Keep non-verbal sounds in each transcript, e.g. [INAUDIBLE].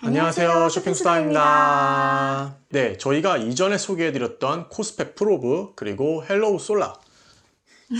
안녕하세요. 쇼핑수다입니다. 네, 저희가 이전에 소개해드렸던 코스펙 프로브 그리고 헬로우 솔라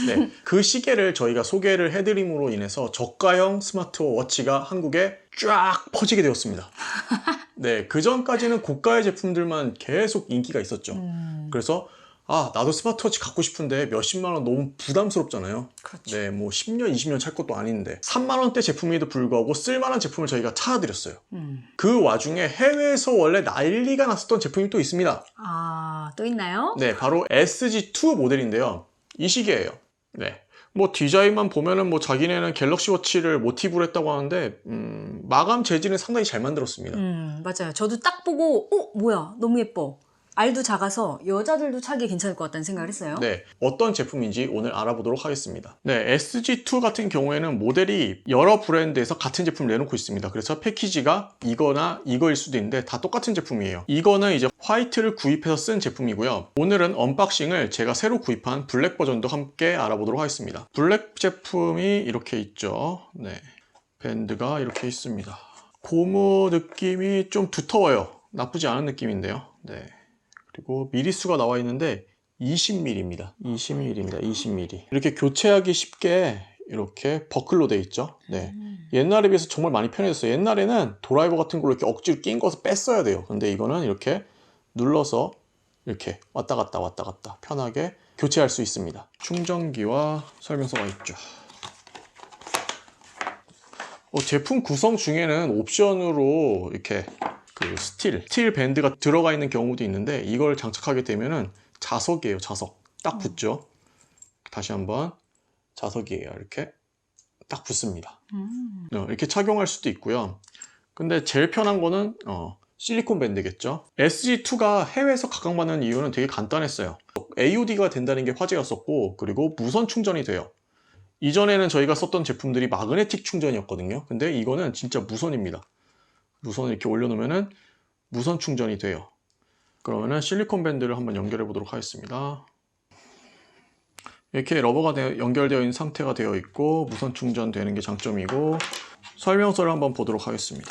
네, 그 시계를 저희가 소개를 해드림으로 인해서 저가형 스마트워치가 한국에 쫙 퍼지게 되었습니다. [LAUGHS] 네, 그 전까지는 고가의 제품들만 계속 인기가 있었죠. 음, 그래서 아, 나도 스마트워치 갖고 싶은데 몇십만 원 너무 부담스럽잖아요. 그렇죠. 네, 뭐 10년, 20년 찰 것도 아닌데 3만 원대 제품에도 불구하고 쓸만한 제품을 저희가 찾아드렸어요. 음. 그 와중에 해외에서 원래 난리가 났었던 제품이 또 있습니다. 아, 또 있나요? 네, 바로 SG2 모델인데요. 이 시계예요. 네. 뭐 디자인만 보면은 뭐 자기네는 갤럭시 워치를 모티브로 했다고 하는데 음, 마감 재질은 상당히 잘 만들었습니다. 음, 맞아요. 저도 딱 보고, 어, 뭐야, 너무 예뻐. 알도 작아서 여자들도 차기 괜찮을 것 같다는 생각을 했어요. 네, 어떤 제품인지 오늘 알아보도록 하겠습니다. 네, SG2 같은 경우에는 모델이 여러 브랜드에서 같은 제품을 내놓고 있습니다. 그래서 패키지가 이거나 이거일 수도 있는데 다 똑같은 제품이에요. 이거는 이제 화이트를 구입해서 쓴 제품이고요. 오늘은 언박싱을 제가 새로 구입한 블랙 버전도 함께 알아보도록 하겠습니다. 블랙 제품이 이렇게 있죠. 네, 밴드가 이렇게 있습니다. 고무 느낌이 좀 두터워요. 나쁘지 않은 느낌인데요. 네. 그리고 미리수가 나와 있는데 20mm입니다. 20mm입니다. 20mm. 이렇게 교체하기 쉽게 이렇게 버클로 돼 있죠. 네. 음. 옛날에 비해서 정말 많이 편해졌어요. 옛날에는 드라이버 같은 걸로 이렇게 억지로 낀 것을 뺐어야 돼요. 근데 이거는 이렇게 눌러서 이렇게 왔다 갔다 왔다 갔다 편하게 교체할 수 있습니다. 충전기와 설명서가 있죠. 어, 제품 구성 중에는 옵션으로 이렇게 그 스틸, 스틸 밴드가 들어가 있는 경우도 있는데 이걸 장착하게 되면은 자석이에요, 자석. 딱 붙죠. 다시 한번 자석이에요. 이렇게 딱 붙습니다. 음. 어, 이렇게 착용할 수도 있고요. 근데 제일 편한 거는 어, 실리콘 밴드겠죠. SG2가 해외에서 각광받는 이유는 되게 간단했어요. AOD가 된다는 게 화제였었고 그리고 무선 충전이 돼요. 이전에는 저희가 썼던 제품들이 마그네틱 충전이었거든요. 근데 이거는 진짜 무선입니다. 무선을 이렇게 올려놓으면은 무선 충전이 돼요. 그러면은 실리콘 밴드를 한번 연결해 보도록 하겠습니다. 이렇게 러버가 되- 연결되어 있는 상태가 되어 있고 무선 충전되는 게 장점이고 설명서를 한번 보도록 하겠습니다.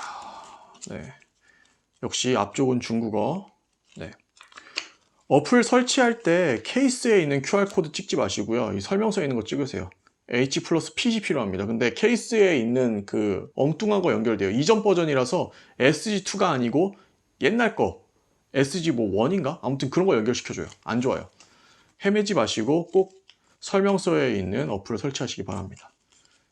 네. 역시 앞쪽은 중국어. 네. 어플 설치할 때 케이스에 있는 QR코드 찍지 마시고요. 이 설명서에 있는 거 찍으세요. H 플러스 P이 필요합니다. 근데 케이스에 있는 그 엉뚱한 거 연결돼요. 이전 버전이라서 SG2가 아니고 옛날 거 SG 뭐 1인가? 아무튼 그런 거 연결시켜줘요. 안 좋아요. 헤매지 마시고 꼭 설명서에 있는 어플을 설치하시기 바랍니다.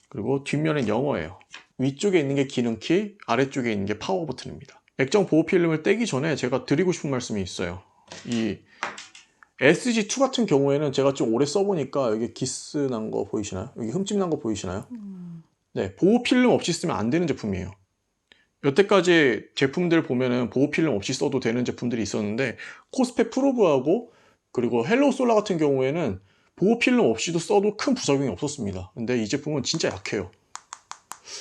그리고 뒷면엔 영어예요. 위쪽에 있는 게 기능키, 아래쪽에 있는 게 파워 버튼입니다. 액정 보호 필름을 떼기 전에 제가 드리고 싶은 말씀이 있어요. 이 SG2 같은 경우에는 제가 좀 오래 써보니까 여기 기스 난 거 보이시나요? 여기 흠집 난 거 보이시나요? 음. 네, 보호 필름 없이 쓰면 안 되는 제품이에요. 여태까지 제품들 보면은 보호 필름 없이 써도 되는 제품들이 있었는데 코스펙 프로브하고 그리고 헬로우 솔라 같은 경우에는 보호 필름 없이도 써도 큰 부작용이 없었습니다. 근데 이 제품은 진짜 약해요.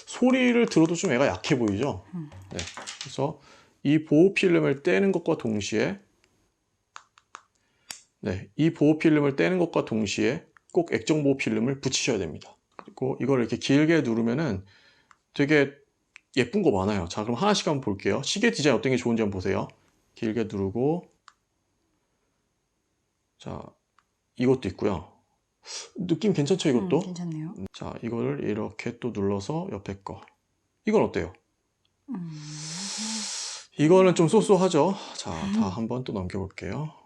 소리를 들어도 좀 애가 약해 보이죠? 음. 네, 그래서 이 보호 필름을 떼는 것과 동시에 네, 이 보호 필름을 떼는 것과 동시에 꼭 액정 보호 필름을 붙이셔야 됩니다. 그리고 이걸 이렇게 길게 누르면은 되게 예쁜 거 많아요. 자, 그럼 하나씩 한번 볼게요. 시계 디자인 어떤 게 좋은지 한번 보세요. 길게 누르고 자, 이것도 있고요. 느낌 괜찮죠, 이것도? 음, 괜찮네요. 자, 이거를 이렇게 또 눌러서 옆에 거. 이건 어때요? 음. 이거는 좀 쏘쏘하죠? 자, 다 한번 또 넘겨볼게요.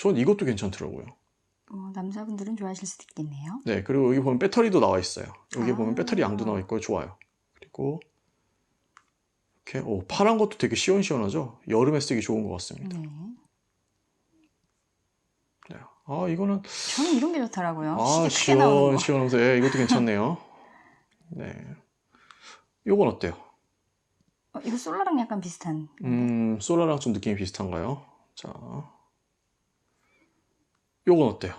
전 이것도 괜찮더라고요. 어, 남자분들은 좋아하실 수도 있겠네요. 네, 그리고 여기 보면 배터리도 나와 있어요. 여기 아. 보면 배터리 양도 나와 있고 좋아요. 그리고 이렇게 오, 파란 것도 되게 시원시원하죠? 여름에 쓰기 좋은 것 같습니다. 네. 네. 아, 이거는 저는 이런 게 좋더라고요. 아, 시원 거. 시원하면서 예, 이것도 괜찮네요. [LAUGHS] 네. 요건 어때요? 어, 이거 솔라랑 약간 비슷한. 음, 솔라랑 좀 느낌이 비슷한가요? 자. 요건 어때요?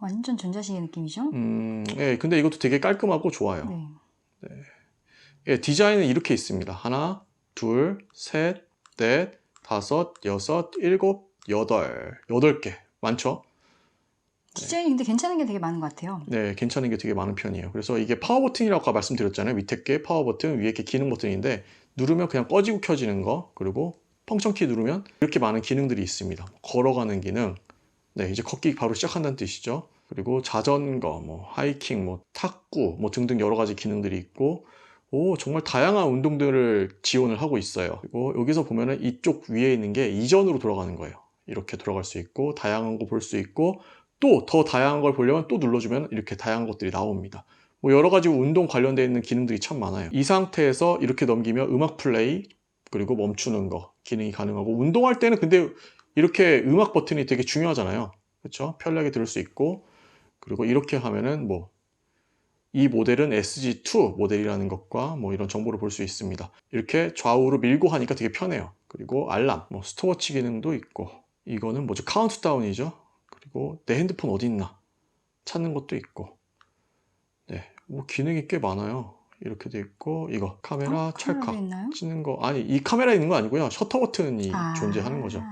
완전 전자시계 느낌이죠? 음, 예, 근데 이것도 되게 깔끔하고 좋아요. 네. 예, 디자인은 이렇게 있습니다. 하나, 둘, 셋, 넷, 다섯, 여섯, 일곱, 여덟. 여덟 개. 많죠? 디자인이 근데 괜찮은 게 되게 많은 것 같아요. 네, 괜찮은 게 되게 많은 편이에요. 그래서 이게 파워 버튼이라고 아까 말씀드렸잖아요. 밑에 게 파워 버튼, 위에 게 기능 버튼인데 누르면 그냥 꺼지고 켜지는 거 그리고 펑션키 누르면 이렇게 많은 기능들이 있습니다. 걸어가는 기능, 네 이제 걷기 바로 시작한다는 뜻이죠. 그리고 자전거, 뭐 하이킹, 뭐 탁구, 뭐 등등 여러 가지 기능들이 있고 오 정말 다양한 운동들을 지원을 하고 있어요. 그리고 여기서 보면은 이쪽 위에 있는 게 이전으로 돌아가는 거예요. 이렇게 돌아갈 수 있고 다양한 거 볼 수 있고 또 더 다양한 걸 보려면 또 눌러주면 이렇게 다양한 것들이 나옵니다. 뭐 여러 가지 운동 관련되어 있는 기능들이 참 많아요. 이 상태에서 이렇게 넘기면 음악 플레이 그리고 멈추는 거 기능이 가능하고 운동할 때는 근데 이렇게 음악 버튼이 되게 중요하잖아요. 그렇죠? 편리하게 들을 수 있고 그리고 이렇게 하면은 뭐 이 모델은 SG2 모델이라는 것과 뭐 이런 정보를 볼 수 있습니다. 이렇게 좌우로 밀고 하니까 되게 편해요. 그리고 알람, 뭐 스톱워치 기능도 있고 이거는 뭐죠? 카운트다운이죠. 그리고 내 핸드폰 어디 있나 찾는 것도 있고 네, 뭐 기능이 꽤 많아요. 이렇게 돼 있고 이거 카메라 어? 찰칵? 찍는 거 아니 이 카메라 있는 거 아니고요. 셔터 버튼이 아. 존재하는 거죠.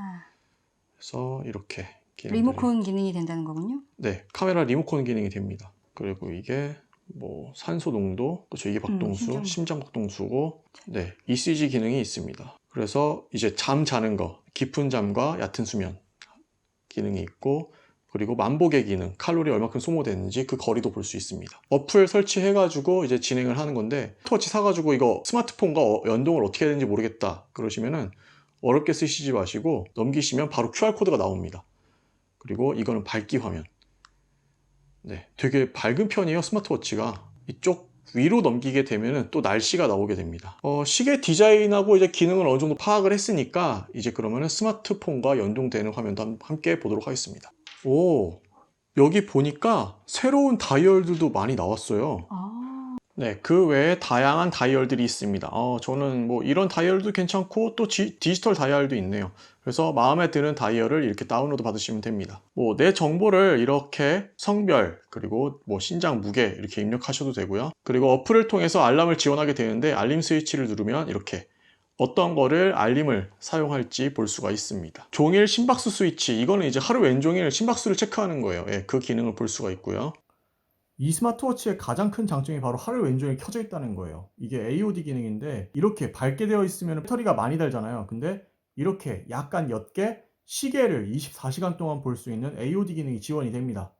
그래서 이렇게 리모컨 기능이 된다는 거군요. 네, 카메라 리모컨 기능이 됩니다. 그리고 이게 뭐 산소 농도, 그렇죠. 이게 박동수, 심장. 심장 박동수고, 네, ECG 기능이 있습니다. 그래서 이제 잠 자는 거, 깊은 잠과 얕은 수면 기능이 있고, 그리고 만복의 기능, 칼로리 얼마큼 소모되는지 그 거리도 볼 수 있습니다. 어플 설치해가지고 이제 진행을 하는 건데, 터치 사가지고 이거 스마트폰과 어- 연동을 어떻게 해야 되는지 모르겠다. 그러시면은 어렵게 쓰시지 마시고 넘기시면 바로 QR코드가 나옵니다. 그리고 이거는 밝기 화면. 네, 되게 밝은 편이에요, 스마트워치가. 이쪽 위로 넘기게 되면은 또 날씨가 나오게 됩니다. 어, 시계 디자인하고 이제 기능을 어느 정도 파악을 했으니까 이제 그러면은 스마트폰과 연동되는 화면도 함- 함께 보도록 하겠습니다. 오, 여기 보니까 새로운 다이얼들도 많이 나왔어요. 아, 네, 그 외에 다양한 다이얼들이 있습니다. 어, 저는 뭐 이런 다이얼도 괜찮고 또 지- 디지털 다이얼도 있네요. 그래서 마음에 드는 다이얼을 이렇게 다운로드 받으시면 됩니다. 뭐 내 정보를 이렇게 성별 그리고 뭐 신장 무게 이렇게 입력하셔도 되고요. 그리고 어플을 통해서 알람을 지원하게 되는데 알림 스위치를 누르면 이렇게 어떤 거를 알림을 사용할지 볼 수가 있습니다. 종일 심박수 스위치 이거는 이제 하루 왼종일 심박수를 체크하는 거예요. 예, 그 기능을 볼 수가 있고요. 이 스마트워치의 가장 큰 장점이 바로 하루 왼종일 켜져 있다는 거예요. 이게 AOD 기능인데 이렇게 밝게 되어 있으면 배터리가 많이 달잖아요. 근데 이렇게 약간 옅게 시계를 24시간 동안 볼 수 있는 AOD 기능이 지원이 됩니다.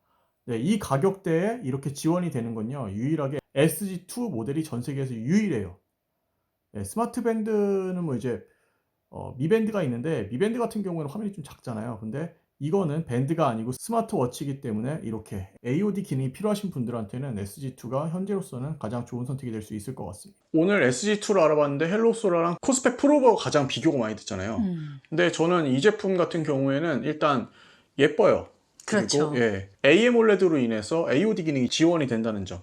네, 이 가격대에 이렇게 지원이 되는 건요. 유일하게 SG2 모델이 전 세계에서 유일해요. 네, 스마트 밴드는 뭐 이제 어, 미밴드가 있는데 미밴드 같은 경우에는 화면이 좀 작잖아요. 근데 이거는 밴드가 아니고 스마트워치이기 때문에 이렇게 AOD 기능이 필요하신 분들한테는 SG2가 현재로서는 가장 좋은 선택이 될 수 있을 것 같습니다. 오늘 SG2를 알아봤는데 헬로소라랑 코스펙 프로버가 가장 비교가 많이 됐잖아요. 음, 근데 저는 이 제품 같은 경우에는 일단 예뻐요. 그렇죠. 그리고 예, AMOLED로 인해서 AOD 기능이 지원이 된다는 점.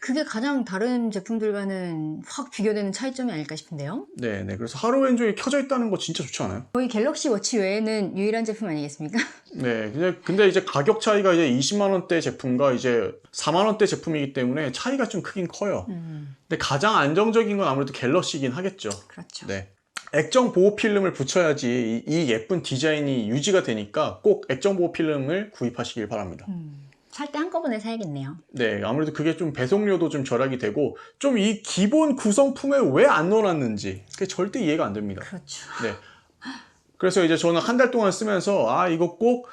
그게 가장 다른 제품들과는 확 비교되는 차이점이 아닐까 싶은데요. 네, 네. 그래서 하루 왼종일 켜져 있다는 거 진짜 좋지 않아요? 거의 갤럭시 워치 외에는 유일한 제품 아니겠습니까? [LAUGHS] 네, 근데, 근데 이제 가격 차이가 이제 20만 원대 제품과 이제 4만 원대 제품이기 때문에 차이가 좀 크긴 커요. 음, 근데 가장 안정적인 건 아무래도 갤럭시긴 하겠죠. 그렇죠. 네. 액정 보호 필름을 붙여야지 이, 이 예쁜 디자인이 유지가 되니까 꼭 액정 보호 필름을 구입하시길 바랍니다. 음, 살 때 한꺼번에 사야겠네요. 네, 아무래도 그게 좀 배송료도 좀 절약이 되고 좀 이 기본 구성품에 왜 안 넣어놨는지 그게 절대 이해가 안 됩니다. 그렇죠. 네. 그래서 이제 저는 한 달 동안 쓰면서 아 이거 꼭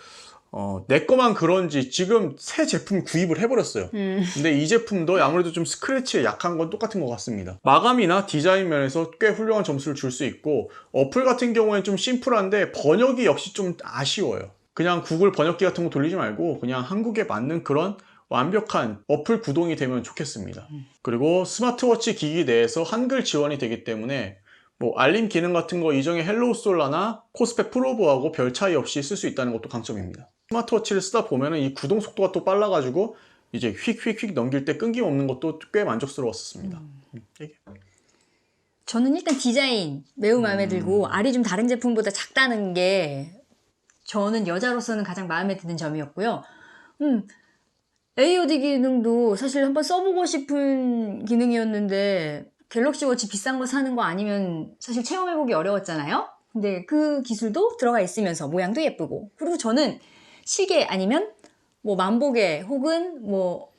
어, 내 거만 그런지 지금 새 제품 구입을 해버렸어요. 음, 근데 이 제품도 아무래도 좀 스크래치에 약한 건 똑같은 것 같습니다. 마감이나 디자인 면에서 꽤 훌륭한 점수를 줄 수 있고 어플 같은 경우에는 좀 심플한데 번역이 역시 좀 아쉬워요. 그냥 구글 번역기 같은 거 돌리지 말고 그냥 한국에 맞는 그런 완벽한 어플 구동이 되면 좋겠습니다. 그리고 스마트워치 기기 내에서 한글 지원이 되기 때문에 뭐 알림 기능 같은 거 이전에 헬로우 솔라나 코스펙 프로브하고 별 차이 없이 쓸 수 있다는 것도 강점입니다. 스마트워치를 쓰다 보면은 이 구동 속도가 또 빨라 가지고 이제 휙휙휙 넘길 때 끊김 없는 것도 꽤 만족스러웠었습니다. 음, 이게. 저는 일단 디자인 매우 마음에 음. 들고 알이 좀 다른 제품보다 작다는 게 저는 여자로서는 가장 마음에 드는 점이었고요. 음, AOD 기능도 사실 한번 써보고 싶은 기능이었는데 갤럭시 워치 비싼 거 사는 거 아니면 사실 체험해보기 어려웠잖아요. 근데 그 기술도 들어가 있으면서 모양도 예쁘고 그리고 저는 시계 아니면 뭐 만보계 혹은 뭐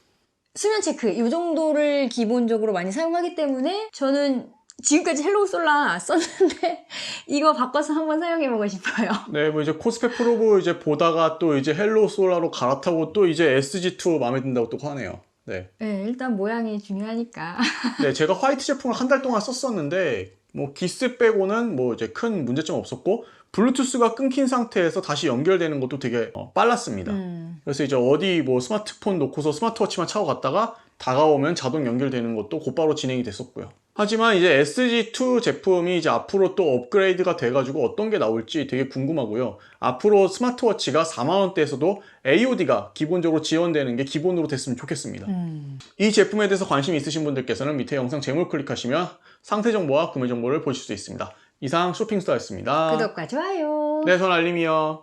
수면 체크 이 정도를 기본적으로 많이 사용하기 때문에 저는 지금까지 헬로우 솔라 썼는데 [LAUGHS] 이거 바꿔서 한번 사용해 보고 싶어요. 네, 뭐 이제 코스페 프로브 이제 보다가 또 이제 헬로 솔라로 갈아타고 또 이제 SG2 마음에 든다고 또 하네요. 네. 네, 일단 모양이 중요하니까. [LAUGHS] 네, 제가 화이트 제품을 한 달 동안 썼었는데 뭐 기스 빼고는 뭐 이제 큰 문제점 없었고 블루투스가 끊긴 상태에서 다시 연결되는 것도 되게 어, 빨랐습니다. 음, 그래서 이제 어디 뭐 스마트폰 놓고서 스마트워치만 차고 갔다가 다가오면 자동 연결되는 것도 곧바로 진행이 됐었고요. 하지만 이제 SG2 제품이 이제 앞으로 또 업그레이드가 돼가지고 어떤 게 나올지 되게 궁금하고요. 앞으로 스마트워치가 4만원대에서도 AOD가 기본적으로 지원되는 게 기본으로 됐으면 좋겠습니다. 음. 이 제품에 대해서 관심 있으신 분들께서는 밑에 영상 제목을 클릭하시면 상세 정보와 구매 정보를 보실 수 있습니다. 이상 쇼핑스타였습니다. 구독과 좋아요. 네, 전 알림이요.